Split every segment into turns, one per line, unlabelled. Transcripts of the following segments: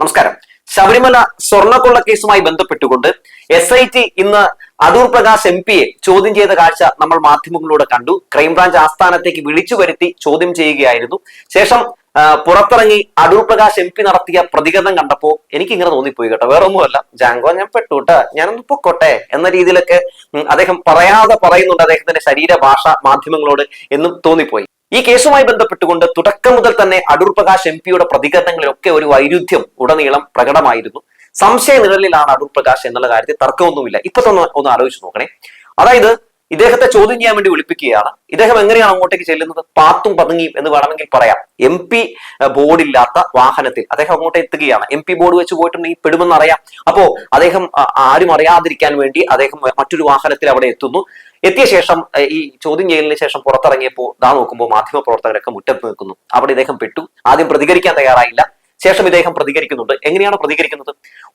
നമസ്കാരം. ശബരിമല സ്വർണക്കൊള്ള കേസുമായി ബന്ധപ്പെട്ടുകൊണ്ട് എസ് ഐ ടി ഇന്ന് അടൂർ പ്രകാശ് എം പിയെ ചോദ്യം ചെയ്ത കാഴ്ച നമ്മൾ മാധ്യമങ്ങളിലൂടെ കണ്ടു. ക്രൈംബ്രാഞ്ച് ആസ്ഥാനത്തേക്ക് വിളിച്ചു വരുത്തി ചോദ്യം ചെയ്യുകയായിരുന്നു. ശേഷം പുറത്തിറങ്ങി അടൂർ പ്രകാശ് എം പി നടത്തിയ പ്രതികരണം കണ്ടപ്പോ എനിക്ക് ഇങ്ങനെ തോന്നിപ്പോയി കേട്ടോ. വേറെ ഒന്നുമല്ല ജാങ്കോ ഞാൻ പെട്ടു കേട്ടോ ഞാനൊന്ന് പൊക്കോട്ടെ എന്ന രീതിയിലൊക്കെ അദ്ദേഹം പറയാതെ പറയുന്നുണ്ട്. അദ്ദേഹത്തിന്റെ ശരീരഭാഷ മാധ്യമങ്ങളോട് എന്നും തോന്നിപ്പോയി. ഈ കേസുമായി ബന്ധപ്പെട്ടുകൊണ്ട് തുടക്കം മുതൽ തന്നെ അടൂർ പ്രകാശ് എം പിയുടെ പ്രതികരണങ്ങളിലൊക്കെ ഒരു വൈരുദ്ധ്യം ഉടനീളം പ്രകടമായിരുന്നു. സംശയ നിഴലിലാണ് അടൂർ പ്രകാശ് എന്നുള്ള കാര്യത്തിൽ തർക്കമൊന്നുമില്ല. ഇപ്പൊ തന്നെ ഒന്ന് ആലോചിച്ച് നോക്കണേ. അതായത് ഇദ്ദേഹത്തെ ചോദ്യം ചെയ്യാൻ വേണ്ടി വിളിപ്പിക്കുകയാണ്. ഇദ്ദേഹം എങ്ങനെയാണ് അങ്ങോട്ടേക്ക് ചെല്ലുന്നത്? പാത്തും പതുങ്ങിയും എന്ന് വേണമെങ്കിൽ പറയാം. എം പി ബോർഡില്ലാത്ത വാഹനത്തിൽ അദ്ദേഹം അങ്ങോട്ട് എത്തുകയാണ്. എം പി ബോർഡ് വെച്ച് പോയിട്ടുണ്ടെങ്കിൽ പെടുമെന്ന് അറിയാം. അപ്പോ അദ്ദേഹം ആരും അറിയാതിരിക്കാൻ വേണ്ടി അദ്ദേഹം മറ്റൊരു വാഹനത്തിൽ അവിടെ എത്തുന്നു. എത്തിയ ശേഷം ഈ ചോദ്യം ചെയ്യലിന് ശേഷം പുറത്തിറങ്ങിയപ്പോൾ ദാ നോക്കുമ്പോൾ മാധ്യമ പ്രവർത്തകരൊക്കെ മുറ്റത്ത് നിൽക്കുന്നു. അവിടെ ഇദ്ദേഹം പെട്ടു. ആദ്യം പ്രതികരിക്കാൻ തയ്യാറായില്ല. ശേഷം ഇദ്ദേഹം പ്രതികരിക്കുന്നുണ്ട്. എങ്ങനെയാണ് പ്രതികരിക്കുന്നത്?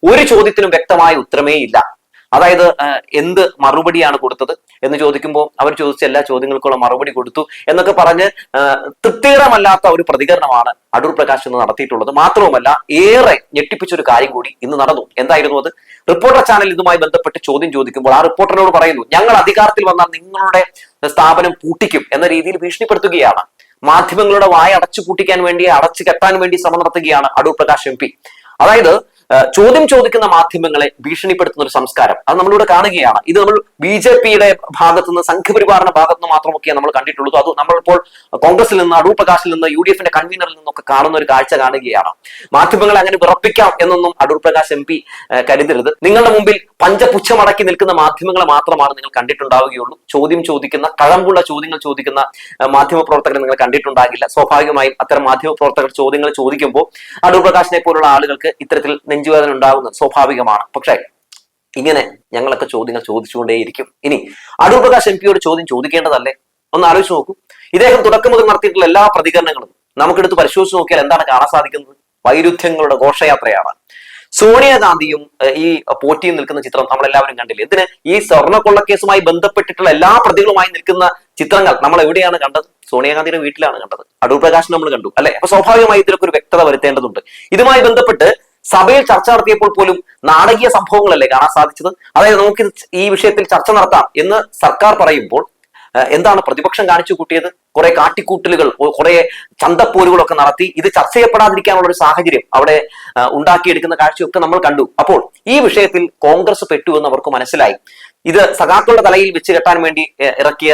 ഒരു ചോദ്യത്തിനും വ്യക്തമായ ഉത്തരമേ ഇല്ല. അതായത് എന്ത് മറുപടിയാണ് കൊടുത്തത് എന്ന് ചോദിക്കുമ്പോൾ അവർ ചോദിച്ച എല്ലാ ചോദ്യങ്ങൾക്കുള്ള മറുപടി കൊടുത്തു എന്നൊക്കെ പറഞ്ഞ് തൃപ്തികരമല്ലാത്ത ഒരു പ്രതികരണമാണ് അടൂർ പ്രകാശ് ഇന്ന് നടത്തിയിട്ടുള്ളത്. മാത്രവുമല്ല ഏറെ ഞെട്ടിപ്പിച്ച ഒരു കാര്യം കൂടി ഇന്ന് നടന്നു. എന്തായിരുന്നു അത്? റിപ്പോർട്ടർ ചാനൽ ഇതുമായി ബന്ധപ്പെട്ട് ചോദ്യം ചോദിക്കുമ്പോൾ ആ റിപ്പോർട്ടറിനോട് പറയുന്നു ഞങ്ങൾ അധികാരത്തിൽ വന്നാൽ നിങ്ങളുടെ സ്ഥാപനം പൂട്ടിക്കും എന്ന രീതിയിൽ ഭീഷണിപ്പെടുത്തുകയാണ്. മാധ്യമങ്ങളുടെ വായ അടച്ചു പൂട്ടിക്കാൻ വേണ്ടി അടച്ചു കെട്ടാൻ വേണ്ടി ശ്രമം നടത്തുകയാണ് അടൂർ പ്രകാശ് എം അതായത് ചോദ്യം ചോദിക്കുന്ന മാധ്യമങ്ങളെ ഭീഷണിപ്പെടുത്തുന്ന ഒരു സംസ്കാരം. അത് നമ്മളിവിടെ കാണുകയാണ്. ഇത് നമ്മൾ ബി ജെ പിയുടെ ഭാഗത്തു നിന്ന് സംഘപരിവാറിന്റെ ഭാഗത്ത് നിന്ന് മാത്രമൊക്കെയാണ് നമ്മൾ കണ്ടിട്ടുള്ളൂ അത് നമ്മളിപ്പോൾ കോൺഗ്രസിൽ നിന്ന് അടൂർ പ്രകാശിൽ നിന്ന് യു ഡി എഫിന്റെ കൺവീനറിൽ നിന്നൊക്കെ കാണുന്ന ഒരു കാഴ്ച കാണുകയാണ്. മാധ്യമങ്ങളെ അങ്ങനെ വിറപ്പിക്കാം എന്നൊന്നും അടൂർ പ്രകാശ് എം പി കരുതരുത്. നിങ്ങളുടെ മുമ്പിൽ പഞ്ചപുച്ഛമടക്കി നിൽക്കുന്ന മാധ്യമങ്ങളെ മാത്രമാണ് നിങ്ങൾ കണ്ടിട്ടുണ്ടാവുകയുള്ളൂ. ചോദ്യം ചോദിക്കുന്ന കഴമ്പുള്ള ചോദ്യങ്ങൾ ചോദിക്കുന്ന മാധ്യമ പ്രവർത്തകരെ നിങ്ങൾ കണ്ടിട്ടുണ്ടാകില്ല. സ്വാഭാവികമായും അത്തരം മാധ്യമ പ്രവർത്തകർ ചോദ്യങ്ങൾ ചോദിക്കുമ്പോൾ അടൂർ പ്രകാശിനെ പോലുള്ള ആളുകൾക്ക് ഇത്തരത്തിൽ നെഞ്ചുവേദന ഉണ്ടാകുന്നത് സ്വാഭാവികമാണ്. പക്ഷേ ഇങ്ങനെ ഞങ്ങളൊക്കെ ചോദ്യങ്ങൾ ചോദിച്ചുകൊണ്ടേയിരിക്കും. ഇനി അടൂർ പ്രകാശ് എം പിയോട് ചോദ്യം ചോദിക്കേണ്ടതല്ലേ? ഒന്ന് ആലോചിച്ച് നോക്കൂ. ഇദ്ദേഹം തുടക്കം മുതൽ നടത്തിയിട്ടുള്ള എല്ലാ പ്രതികരണങ്ങളും നമുക്കെടുത്ത് പരിശോധിച്ച് നോക്കിയാൽ എന്താണ് കാണാൻ സാധിക്കുന്നത്? വൈരുദ്ധ്യങ്ങളുടെ ഘോഷയാത്രയാണ്. സോണിയാഗാന്ധിയും ഈ പോറ്റിയും നിൽക്കുന്ന ചിത്രം നമ്മളെല്ലാവരും കണ്ടില്ലേ? ഇതിന് ഈ സ്വർണക്കൊള്ളക്കേസുമായി ബന്ധപ്പെട്ടിട്ടുള്ള എല്ലാ പ്രതികളുമായി നിൽക്കുന്ന ചിത്രങ്ങൾ നമ്മൾ എവിടെയാണ് കണ്ടത്? സോണിയാഗാന്ധിയുടെ വീട്ടിലാണ് കണ്ടത്. അടൂർ പ്രകാശ് നമ്മൾ കണ്ടു അല്ലെ? അപ്പൊ സ്വാഭാവികമായി ഇതിലൊക്കെ ഒരു വ്യക്തത വരുത്തേണ്ടതുണ്ട്. ഇതുമായി ബന്ധപ്പെട്ട് സഭയിൽ ചർച്ച നടത്തിയപ്പോൾ പോലും നാടകീയ സംഭവങ്ങളല്ലേ കാണാൻ സാധിച്ചത്? അതായത് നമുക്ക് ഈ വിഷയത്തിൽ ചർച്ച നടത്താം എന്ന് സർക്കാർ പറയുമ്പോൾ എന്താണ് പ്രതിപക്ഷം കാണിച്ചു കൂട്ടിയത്? കുറെ കാട്ടിക്കൂട്ടലുകൾ കുറെ ചന്തപ്പോരുകളൊക്കെ നടത്തി ഇത് ചർച്ച ചെയ്യപ്പെടാതിരിക്കാനുള്ള ഒരു സാഹചര്യം അവിടെ ഉണ്ടാക്കിയെടുക്കുന്ന കാഴ്ചയൊക്കെ നമ്മൾ കണ്ടു. അപ്പോൾ ഈ വിഷയത്തിൽ കോൺഗ്രസ് പെട്ടു എന്ന് അവർക്ക് മനസ്സിലായി. ഇത് സഖാക്കളുടെ തലയിൽ വെച്ച് കെട്ടാൻ വേണ്ടി ഇറക്കിയ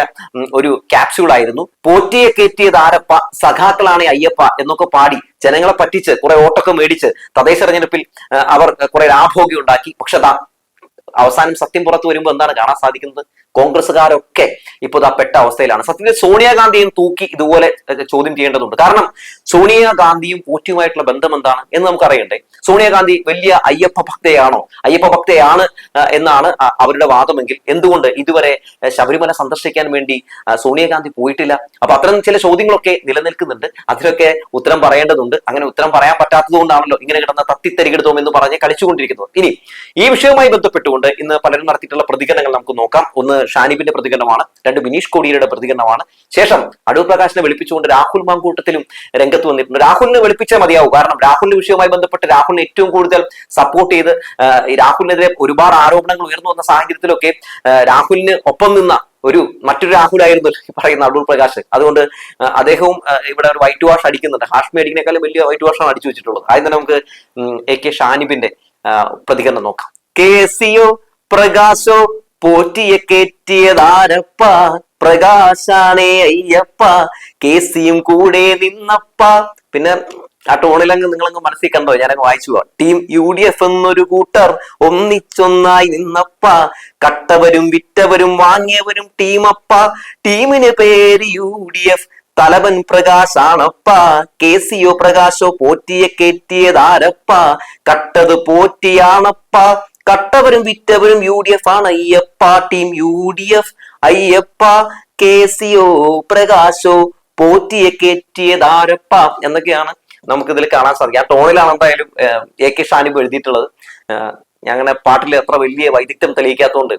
ഒരു ക്യാപ്സ്യൂൾ ആയിരുന്നു. പോറ്റിയെ കയറ്റിയത് ആരപ്പ? സഖാക്കളാണ് അയ്യപ്പ എന്നൊക്കെ പാടി ജനങ്ങളെ പറ്റിച്ച് കുറെ ഓട്ടൊക്കെ മേടിച്ച് തദ്ദേശ തെരഞ്ഞെടുപ്പിൽ അവർ കുറെ ലാഭോഗ്യം ഉണ്ടാക്കി. പക്ഷെ അവസാനം സത്യം പുറത്തു വരുമ്പോൾ എന്താണ് കാണാൻ സാധിക്കുന്നത്? കോൺഗ്രസ്സുകാരൊക്കെ ഇപ്പോൾ ഇതാ പെട്ട അവസ്ഥയിലാണ്. സത്യത്തിൽ സോണിയാഗാന്ധിയും തൂക്കി ഇതുപോലെ ചോദ്യം ചെയ്യേണ്ടതുണ്ട്. കാരണം സോണിയാഗാന്ധിയും പൂറ്റിയുമായിട്ടുള്ള ബന്ധം എന്താണ് എന്ന് നമുക്ക് അറിയണ്ടേ സോണിയാഗാന്ധി വലിയ അയ്യപ്പ ഭക്തയാണോ? അയ്യപ്പ ഭക്തയാണ് എന്നാണ് അവരുടെ വാദമെങ്കിൽ എന്തുകൊണ്ട് ഇതുവരെ ശബരിമല സന്ദർശിക്കാൻ വേണ്ടി സോണിയാഗാന്ധി പോയിട്ടില്ല? അപ്പൊ അത്തരം ചില ചോദ്യങ്ങളൊക്കെ നിലനിൽക്കുന്നുണ്ട്. അതിലൊക്കെ ഉത്തരം പറയേണ്ടതുണ്ട്. അങ്ങനെ ഉത്തരം പറയാൻ പറ്റാത്തത് കൊണ്ടാണല്ലോ ഇങ്ങനെ കിടന്ന തത്തിത്തരികിടത്തോം എന്ന് പറഞ്ഞ് കളിച്ചുകൊണ്ടിരിക്കുന്നത്. ഇനി ഈ വിഷയവുമായി ബന്ധപ്പെട്ടുകൊണ്ട് ഇന്ന് പലരും നടത്തിയിട്ടുള്ള പ്രതികരണങ്ങൾ നമുക്ക് നോക്കാം. ഒന്ന് ഷാനിബിന്റെ പ്രതികരണമാണ് രണ്ട് ബിനീഷ് കോടിയുടെ പ്രതികരണമാണ്. ശേഷം അടൂർ പ്രകാശിനെ വിളിപ്പിച്ചുകൊണ്ട് രാഹുൽ മാങ്കൂട്ടത്തിലും രംഗത്ത് വന്നിട്ടുണ്ട്. രാഹുലിനെ വിളിപ്പിച്ചേ മതിയാവും. കാരണം രാഹുലിന്റെ വിഷയവുമായി ബന്ധപ്പെട്ട് രാഹുലിനെ ഏറ്റവും കൂടുതൽ സപ്പോർട്ട് ചെയ്ത് രാഹുലിനെതിരെ ഒരുപാട് ആരോപണങ്ങൾ ഉയർന്നു വന്ന സാഹചര്യത്തിലൊക്കെ രാഹുലിന് ഒപ്പം നിന്ന ഒരു മറ്റൊരു രാഹുലായിരുന്നു പറയുന്ന അടൂർ പ്രകാശ്. അതുകൊണ്ട് അദ്ദേഹവും ഇവിടെ ഒരു വൈറ്റ് വാഷ് അടിക്കുന്നുണ്ട്. ഹാഷ്മി അടിക്കുന്നേക്കാളും വലിയ വൈറ്റ് വാഷാണ് അടിച്ചു വെച്ചിട്ടുള്ളത്. ആദ്യം തന്നെ നമുക്ക് എ കെ ഷാനിബിന്റെ പ്രതികരണം നോക്കാം. കെ സിയോ പ്രകാശോ പോറ്റിയെ കേറ്റിയതാരപ്പ? പ്രകാശാണേ അയ്യപ്പ. കേസിയും കൂടെ നിന്നപ്പ. പിന്നെ ആ ടോണിലങ്ങ് നിങ്ങളങ്ങ് മനസ്സിൽ കണ്ടോ? ഞാനങ്ങ് വായിച്ചു പോവാം. ടീം യു ഡി എഫ് എന്നൊരു കൂട്ടർ ഒന്നിച്ചൊന്നായി നിന്നപ്പ. കട്ടവരും വിറ്റവരും വാങ്ങിയവരും ടീമപ്പ. ടീമിന് പേര് യു ഡി എഫ്. തലവൻ പ്രകാശാണപ്പ. കെ സിയോ പ്രകാശോ പോറ്റിയെ കേറ്റിയതാരപ്പ. കട്ടത് പോറ്റിയാണപ്പ. കട്ടവരും വിറ്റവരും യു ഡി എഫ് ആണ്. Ayyappa team U D F. Ayyappa K സിയോ പ്രകാശോ പോറ്റിയെ കയറ്റിയതാരപ്പ എന്നൊക്കെയാണ് നമുക്കിതിൽ കാണാൻ സാധിക്കും ആ ടോണിലാണ് എന്തായാലും എ കെ ഷാനിബ് എഴുതിയിട്ടുള്ളത്. ഞാൻ അങ്ങനെ പാട്ടിൽ അത്ര വലിയ വൈദഗ്ധ്യം തെളിയിക്കാത്തതുകൊണ്ട്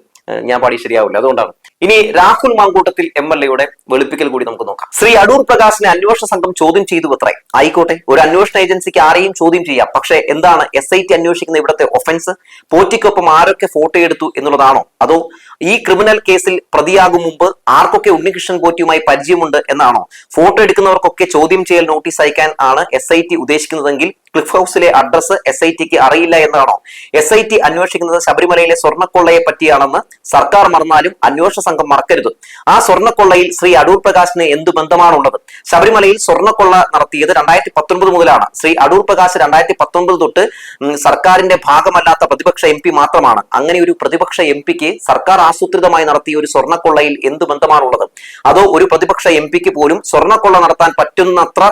ഞാൻ പാടി ശരിയാവില്ല. അതുകൊണ്ടാണ്. ഇനി രാഹുൽ മാങ്കൂട്ടത്തിൽ എം എൽ എയുടെ വെളുപ്പിക്കൽ കൂടി നമുക്ക് നോക്കാം. ശ്രീ അടൂർ പ്രകാശിനെ അന്വേഷണ സംഘം ചോദ്യം ചെയ്തു അത്രേ. ആയിക്കോട്ടെ ഒരു അന്വേഷണ ഏജൻസിക്ക് ആരെയും ചോദ്യം ചെയ്യാം. പക്ഷേ എന്താണ് എസ് ഐ ടി അന്വേഷിക്കുന്ന ഇവിടുത്തെ ഒഫൻസ് പോറ്റിക്കൊപ്പം ആരൊക്കെ ഫോട്ടോ എടുത്തു എന്നുള്ളതാണോ? അതോ ഈ ക്രിമിനൽ കേസിൽ പ്രതിയാകും മുമ്പ് ആർക്കൊക്കെ ഉണ്ണികൃഷ്ണൻ പോറ്റിയുമായി പരിചയമുണ്ട് എന്നാണോ? ഫോട്ടോ എടുക്കുന്നവർക്കൊക്കെ ചോദ്യം ചെയ്യൽ നോട്ടീസ് അയക്കാൻ ആണ് എസ് ഐ ടി ഉദ്ദേശിക്കുന്നതെങ്കിൽ ക്ലിഫ് ഹൗസിലെ അഡ്രസ് എസ് ഐ ടിക്ക് അറിയില്ല എന്നാണോ? എസ് ഐ ടി അന്വേഷിക്കുന്നത് ശബരിമലയിലെ സ്വർണക്കൊള്ളയെ പറ്റിയാണെന്ന് സർക്കാർ മറന്നാലും അന്വേഷണ സംഘം മറക്കരുത്. ആ സ്വർണക്കൊള്ളയിൽ ശ്രീ അടൂർ പ്രകാശിന് എന്ത് ബന്ധമാണുള്ളത്? ശബരിമലയിൽ സ്വർണക്കൊള്ള നടത്തിയത് രണ്ടായിരത്തി പത്തൊൻപത് മുതലാണ്. ശ്രീ അടൂർ പ്രകാശ് രണ്ടായിരത്തി പത്തൊൻപത് തൊട്ട് സർക്കാരിന്റെ ഭാഗമല്ലാത്ത പ്രതിപക്ഷ എം പി മാത്രമാണ്. അങ്ങനെ ഒരു പ്രതിപക്ഷ എം പിക്ക് സർക്കാർ ആസൂത്രിതമായി നടത്തിയ ഒരു സ്വർണക്കൊള്ളയിൽ എന്ത് ബന്ധമാണുള്ളത്? അതോ ഒരു പ്രതിപക്ഷ എം പിക്ക് പോലും സ്വർണക്കൊള്ള നടത്താൻ പറ്റുന്നത്ര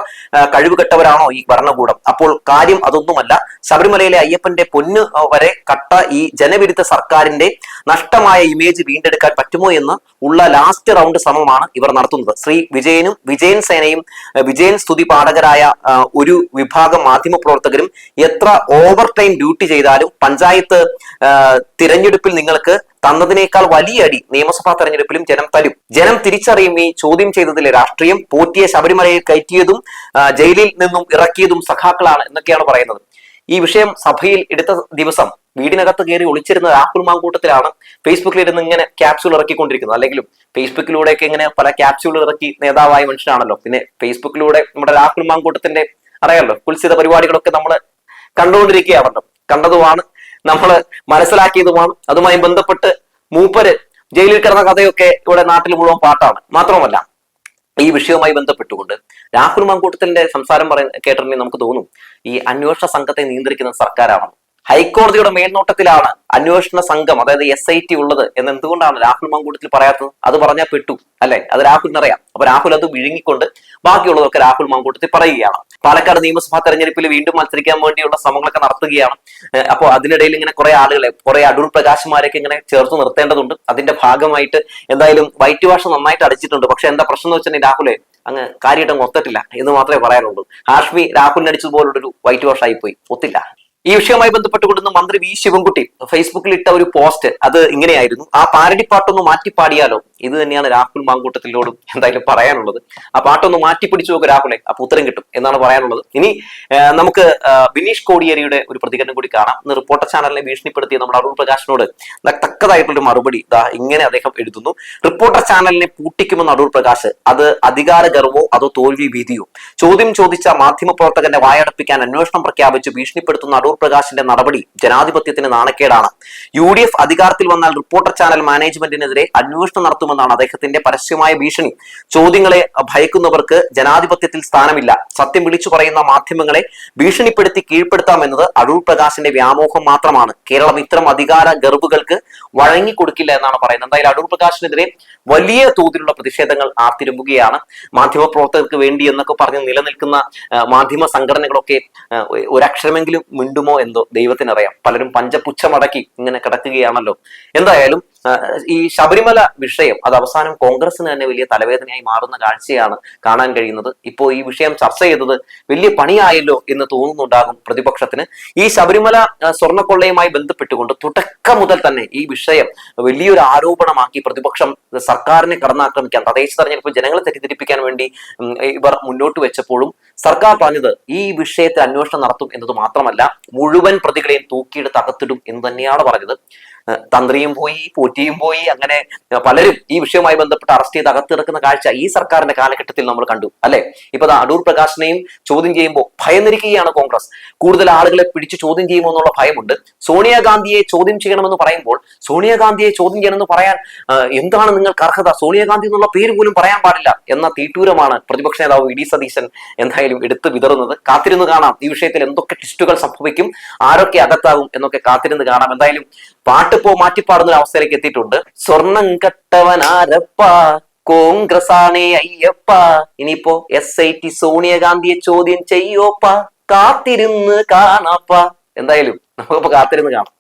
കഴിവുകെട്ടവരാണോ ഈ ഭരണകൂടം? അപ്പോൾ കാര്യം അതൊന്നുമല്ല. ശബരിമലയിലെ അയ്യപ്പന്റെ പൊന്ന് വരെ കട്ട ഈ ജനവിരുദ്ധ സർക്കാരിന്റെ നഷ്ടമായ ഇമേജ് വീണ്ടെടുക്കാൻ പറ്റുമോ എന്ന് ഉള്ള ലാസ്റ്റ് റൗണ്ട് ശ്രമമാണ് ഇവർ നടത്തുന്നത്. ശ്രീ വിജയനും വിജയൻ സേനയും വിജയൻ സ്തുതി പാഠകരായ ഒരു വിഭാഗം മാധ്യമ പ്രവർത്തകരും എത്ര ഓവർ ടൈം ഡ്യൂട്ടി ചെയ്താലും പഞ്ചായത്ത് തിരഞ്ഞെടുപ്പിൽ നിങ്ങൾക്ക് തന്നതിനേക്കാൾ വലിയ അടി നിയമസഭാ തെരഞ്ഞെടുപ്പിലും ജനം തരും. ജനം തിരിച്ചറിയും ഈ ചോദ്യം ചെയ്തതിലെ രാഷ്ട്രീയം. പോറ്റിയെ ശബരിമലയിൽ കയറ്റിയതും ജയിലിൽ നിന്നും ഇറക്കിയതും സഖാക്കളാണ് എന്നൊക്കെയാണ് പറയുന്നത്. ഈ വിഷയം സഭയിൽ എടുത്ത ദിവസം വീടിനകത്ത് കയറി ഒളിച്ചിരുന്ന രാഹുൽ മാങ്കൂട്ടത്തിലാണ് ഫേസ്ബുക്കിൽ ഇരുന്ന് ഇങ്ങനെ ക്യാപ്സ്യൂൾ ഇറക്കിക്കൊണ്ടിരിക്കുന്നത്. അല്ലെങ്കിലും ഫേസ്ബുക്കിലൂടെയൊക്കെ ഇങ്ങനെ പല ക്യാപ്സ്യൂൾ ഇറക്കി നേതാവായ മനുഷ്യനാണല്ലോ. പിന്നെ ഫേസ്ബുക്കിലൂടെ നമ്മുടെ രാഹുൽ മാങ്കൂട്ടത്തിന്റെ അറിയാമല്ലോ കുൽസിത പരിപാടികളൊക്കെ നമ്മൾ കണ്ടുകൊണ്ടിരിക്കുകയാണല്ലോ. കണ്ടതുമാണ് നമ്മൾ മനസ്സിലാക്കിയതുമാണ്. അതുമായി ബന്ധപ്പെട്ട് മൂപ്പര് ജയിലിൽ കിടന്ന കഥയൊക്കെ ഇവിടെ നാട്ടിൽ മുഴുവൻ പാട്ടാണ്. മാത്രമല്ല ഈ വിഷയവുമായി ബന്ധപ്പെട്ടുകൊണ്ട് രാഹുൽ മാങ്കൂട്ടത്തിന്റെ സംസാരം പറയുന്ന കേട്ടിട്ടുണ്ടെങ്കിൽ നമുക്ക് തോന്നും ഈ അന്വേഷണ സംഘത്തെ നിയന്ത്രിക്കുന്ന സർക്കാരാണ് ഹൈക്കോടതിയുടെ മേൽനോട്ടത്തിലാണ് അന്വേഷണ സംഘം അതായത് എസ് ഐ ടി ഉള്ളത് എന്ന് എന്തുകൊണ്ടാണ് രാഹുൽ മാങ്കൂട്ടത്തിൽ പറയാത്തത്? അത് പറഞ്ഞാൽ പെട്ടു അല്ലെ? അത് രാഹുലിനറിയാം അപ്പൊ രാഹുൽ അത് വിഴുങ്ങിക്കൊണ്ട് ബാക്കിയുള്ളതൊക്കെ രാഹുൽ മാങ്കൂട്ടത്തിൽ പറയുകയാണ്. പാലക്കാട് നിയമസഭാ തെരഞ്ഞെടുപ്പിൽ വീണ്ടും മത്സരിക്കാൻ വേണ്ടിയുള്ള ശ്രമങ്ങളൊക്കെ നടത്തുകയാണ്. അപ്പോൾ അതിനിടയിൽ ഇങ്ങനെ കുറെ ആളുകളെ കുറെ അടൂർ പ്രകാശന്മാരൊക്കെ ഇങ്ങനെ ചേർത്ത് നിർത്തേണ്ടതുണ്ട്. അതിന്റെ ഭാഗമായിട്ട് എന്തായാലും വൈറ്റ് വാഷ് നന്നായിട്ട് അടിച്ചിട്ടുണ്ട്. പക്ഷെ എന്താ പ്രശ്നം എന്ന് വെച്ചിട്ടുണ്ടെങ്കിൽ രാഹുലെ അങ്ങ് കാര്യമായിട്ട് ഒത്തിട്ടില്ല എന്ന് മാത്രമേ പറയാനുള്ളൂ. ഹാഷ്മി രാഹുലിന് അടിച്ചതുപോലുള്ളൊരു വൈറ്റ് വാഷ് ആയി പോയി ഒത്തില്ല. ഈ വിഷയവുമായി ബന്ധപ്പെട്ടുകൊണ്ട് ഇന്ന് മന്ത്രി വി ശിവൻകുട്ടി ഫേസ്ബുക്കിൽ ഇട്ട ഒരു പോസ്റ്റ് അത് ഇങ്ങനെയായിരുന്നു. ആ പാരടി പാട്ടൊന്ന് മാറ്റി പാടിയാലോ ഇത് തന്നെയാണ് രാഹുൽ മാങ്കൂട്ടത്തിലോടും എന്തായാലും പറയാനുള്ളത്. ആ പാട്ടൊന്ന് മാറ്റി പിടിച്ചു നോക്കും രാഹുലെ അപ്പൊ ഉത്തരം കിട്ടും എന്നാണ് പറയാനുള്ളത്. ഇനി നമുക്ക് ബിനീഷ് കോടിയേരിയുടെ ഒരു പ്രതികരണം കൂടി കാണാം. ഇന്ന് റിപ്പോർട്ടർ ചാനലിനെ ഭീഷണിപ്പെടുത്തിയ നമ്മുടെ അരുൺ പ്രകാശിനോട് തക്കതായിട്ടുള്ള മറുപടി ഇതാ ഇങ്ങനെ അദ്ദേഹം എഴുതുന്നു. റിപ്പോർട്ടർ ചാനലിനെ പൂട്ടിക്കുമെന്ന് അടൂർ പ്രകാശ് അത് അധികാര ഗർവോ അതോ തോൽവി ഭീതിയോ? ചോദ്യം ചോദിച്ച മാധ്യമ പ്രവർത്തകന്റെ വായടപ്പിക്കാൻ അന്വേഷണം പ്രഖ്യാപിച്ച് ഭീഷണിപ്പെടുത്തുന്ന അടൂർ പ്രകാശിന്റെ നടപടി ജനാധിപത്യത്തിന് നാണക്കേടാണ്. യു അധികാരത്തിൽ വന്നാൽ റിപ്പോർട്ടർ ചാനൽ മാനേജ്മെന്റിനെതിരെ അന്വേഷണം നടത്തുമെന്നാണ് അദ്ദേഹത്തിന്റെ പരസ്യമായ ഭീഷണി. ചോദ്യങ്ങളെ ഭയക്കുന്നവർക്ക് ജനാധിപത്യത്തിൽ സ്ഥാനമില്ല. സത്യം വിളിച്ചു പറയുന്ന മാധ്യമങ്ങളെ ഭീഷണിപ്പെടുത്തി കീഴ്പ്പെടുത്താമെന്നത് അടൂർ പ്രകാശിന്റെ വ്യാമോഹം മാത്രമാണ്. കേരളം ഇത്തരം അധികാര ഗർഭുകൾക്ക് വഴങ്ങിക്കൊടുക്കില്ല എന്നാണ് പറയുന്നത്. എന്തായാലും അടൂർ പ്രകാശിനെതിരെ വലിയ തോതിലുള്ള പ്രതിഷേധങ്ങൾ ആർത്തിരുമ്പുകയാണ്. മാധ്യമ പ്രവർത്തകർക്ക് വേണ്ടി എന്നൊക്കെ പറഞ്ഞ് നിലനിൽക്കുന്ന മാധ്യമ സംഘടനകളൊക്കെ ഒരക്ഷരമെങ്കിലും മിണ്ടുമോ എന്തോ ദൈവത്തിനറിയാം. പലരും പഞ്ചപുച്ഛമടക്കി ഇങ്ങനെ കിടക്കുകയാണല്ലോ. എന്തായാലും ഈ ശബരിമല വിഷയം അത് അവസാനം കോൺഗ്രസിന് തന്നെ വലിയ തലവേദനയായി മാറുന്ന കാഴ്ചയാണ് കാണാൻ കഴിയുന്നത്. ഇപ്പോൾ ഈ വിഷയം ചർച്ച ചെയ്തത് വലിയ പണിയായല്ലോ എന്ന് തോന്നുന്നുണ്ടാകും പ്രതിപക്ഷത്തിന്. ഈ ശബരിമല സ്വർണക്കൊള്ളയുമായി ബന്ധപ്പെട്ടുകൊണ്ട് തുടക്കം മുതൽ തന്നെ ഈ വിഷയം വലിയൊരു ആരോപണമാക്കി പ്രതിപക്ഷം സർക്കാരിനെ കടന്നാക്രമിക്കാൻ തദ്ദേശ തെരഞ്ഞെടുപ്പ് ജനങ്ങളെ തെറ്റിദ്ധരിപ്പിക്കാൻ വേണ്ടി ഇവർ മുന്നോട്ട് വെച്ചപ്പോഴും സർക്കാർ പറഞ്ഞത് ഈ വിഷയത്തിൽ അന്വേഷണം നടത്തും എന്നത് മാത്രമല്ല മുഴുവൻ പ്രതികളെയും തൂക്കിയെടുത്ത് അകത്തിടും എന്ന് തന്നെയാണ് പറഞ്ഞത്. തന്ത്രിയും പോയി പോറ്റിയും പോയി അങ്ങനെ പലരും ഈ വിഷയവുമായി ബന്ധപ്പെട്ട് അറസ്റ്റ് ചെയ്ത് അകത്തിറക്കുന്ന കാഴ്ച ഈ സർക്കാരിന്റെ കാലഘട്ടത്തിൽ നമ്മൾ കണ്ടു അല്ലെ? ഇപ്പൊ അടൂർ പ്രകാശിനെയും ചോദ്യം ചെയ്യുമ്പോൾ ഭയന്നിരിക്കുകയാണ് കോൺഗ്രസ്. കൂടുതൽ ആളുകളെ പിടിച്ചു ചോദ്യം ചെയ്യുമോ എന്നുള്ള ഭയമുണ്ട്. സോണിയാഗാന്ധിയെ ചോദ്യം ചെയ്യണമെന്ന് പറയുമ്പോൾ സോണിയാഗാന്ധിയെ ചോദ്യം ചെയ്യണമെന്ന് പറയാൻ എന്താണ് നിങ്ങൾക്ക് അർഹത? സോണിയാഗാന്ധി എന്നുള്ള പേര് പോലും പറയാൻ പാടില്ല എന്ന തീട്ടൂരമാണ് പ്രതിപക്ഷ നേതാവ് വി ഡി സതീശൻ എന്തായാലും എടുത്തു വിതറുന്നത്. കാത്തിരുന്ന് കാണാം. ഈ വിഷയത്തിൽ എന്തൊക്കെ ട്വിസ്റ്റുകൾ സംഭവിക്കും ആരൊക്കെ അകത്താകും എന്നൊക്കെ കാത്തിരുന്ന് കാണാം. എന്തായാലും പാട്ടിപ്പോ മാറ്റിപ്പാടുന്ന ഒരു അവസ്ഥയിലേക്ക് എത്തിയിട്ടുണ്ട്. സ്വർണം കട്ടവനാരപ്പ കോൺഗ്രസ് ആണേ അയ്യപ്പ. ഇനിയിപ്പോ എസ് ഐ ടി സോണിയാഗാന്ധിയെ ചോദ്യം ചെയ്യോപ്പ? കാത്തിരുന്ന് കാണാപ്പ. എന്തായാലും നമുക്കിപ്പോ കാത്തിരുന്ന് കാണാം.